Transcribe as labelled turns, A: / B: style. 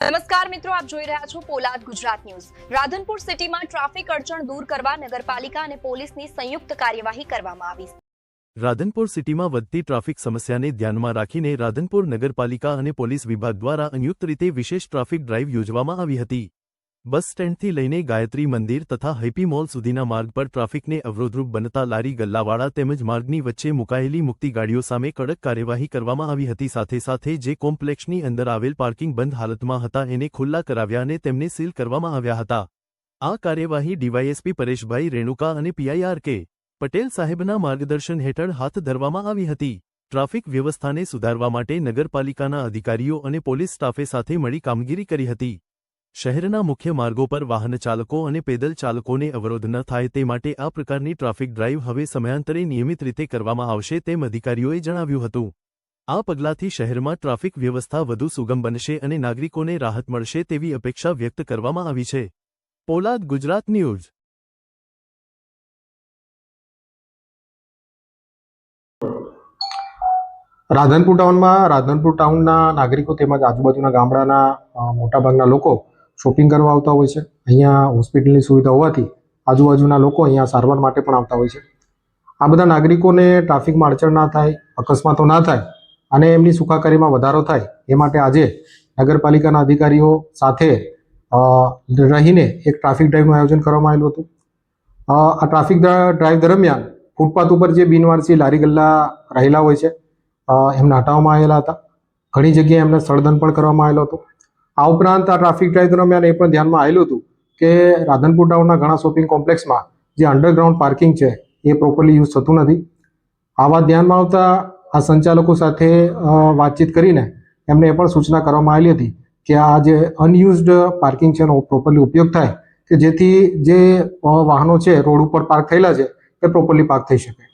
A: નમસ્કાર મિત્રો, આપ જોઈ રહ્યા છો પોલાદ ગુજરાત ન્યૂઝ. રાધનપુર સિટીમાં ટ્રાફિક અડચણ દૂર કરવા નગરપાલિકા અને પોલીસની સંયુક્ત કાર્યવાહી કરવામાં આવી
B: રાધનપુર સિટીમાં વધતી ટ્રાફિક સમસ્યાને ધ્યાનમાં રાખીને રાધનપુર નગરપાલિકા અને પોલીસ વિભાગ દ્વારા સંયુક્ત રીતે વિશેષ ટ્રાફિક ડ્રાઇવ યોજવામાં આવી હતી. બસ સ્ટેન્ડથી લઈને ગાયત્રી મંદિર તથા હેપી મોલ સુધીના માર્ગ પર ટ્રાફિકને અવરોધરૂપ બનતા લારી ગલ્લાવાળા તેમજ માર્ગની વચ્ચે મુકાયેલી મુક્તિ ગાડીઓ સામે કડક કાર્યવાહી કરવામાં આવી હતી. સાથે સાથે જે કોમ્પ્લેક્ષની અંદર આવેલ પાર્કિંગ બંધ હાલતમાં હતા, એને ખુલ્લા કરાવ્યા અને તેમને સીલ કરવામાં આવ્યા હતા. આ કાર્યવાહી ડીવાયએસપી પરેશભાઈ રેણુકા અને પીઆઈઆર કે પટેલ સાહેબના માર્ગદર્શન હેઠળ હાથ ધરવામાં આવી હતી. ટ્રાફિક વ્યવસ્થાને સુધારવા માટે નગરપાલિકાના અધિકારીઓ અને પોલીસ સ્ટાફે સાથે મળી કામગીરી કરી હતી. શહેરના મુખ્ય માર્ગો પર વાહન ચાલકો અને પેદલ ચાલકોને અવરોધ ન થાય તે માટે આ પ્રકારની ટ્રાફિક ડ્રાઇવ હવે સમયાંતરે નિયમિત રીતે કરવામાં આવશે તેમ અધિકારીઓએ જણાવ્યું હતું. આ પગલાંથી શહેરમાં ટ્રાફિક વ્યવસ્થા વધુ સુગમ બનશે અને નાગરિકોને રાહત મળશે તેવી અપેક્ષા વ્યક્ત કરવામાં આવી છે. પોલાદ ગુજરાત ન્યૂઝ.
C: રાધનપુર ટાઉનમાં, રાધનપુર ટાઉનના નાગરિકો તેમજ આજુબાજુના ગામડાના મોટાભાગના લોકો શોપિંગ કરવા આવતા હોય છે. અહીંયા હોસ્પિટલની સુવિધા હોવાથી આજુબાજુના લોકો અહીંયા સારવાર માટે પણ આવતા હોય છે. આ બધા નાગરિકોને ટ્રાફિકમાં અડચણ ના થાય, અકસ્માતો ના થાય અને એમની સુખાકારીમાં વધારો થાય, એ માટે આજે નગરપાલિકાના અધિકારીઓ સાથે રહીને એક ટ્રાફિક ડ્રાઈવનું આયોજન કરવામાં આવેલું હતું. આ ટ્રાફિક ડ્રાઈવ દરમિયાન ફૂટપાથ ઉપર જે બિનવારસી લારી ગલ્લા રહેલા હોય છે એમને હટાવવામાં આવેલા હતા. ઘણી જગ્યાએ એમને સળદન પણ કરવામાં આવેલો હતો. આ ઉપરાંત આ ટ્રાફિક ડ્રાઈવ દરમિયાન એ પણ ધ્યાનમાં આવેલું હતું કે રાધનપુર ટાઉનના ઘણા શોપિંગ કોમ્પ્લેક્સમાં જે અંડરગ્રાઉન્ડ પાર્કિંગ છે એ પ્રોપરલી યુઝ થતું નથી. આવા ધ્યાનમાં આવતા આ સંચાલકો સાથે વાતચીત કરીને એમને એ પણ સૂચના કરવામાં આવેલી હતી કે આ જે અનયુઝડ પાર્કિંગ છે એનો પ્રોપરલી ઉપયોગ થાય કે જેથી જે વાહનો છે રોડ ઉપર પાર્ક થયેલા છે એ પ્રોપરલી પાર્ક થઈ શકે.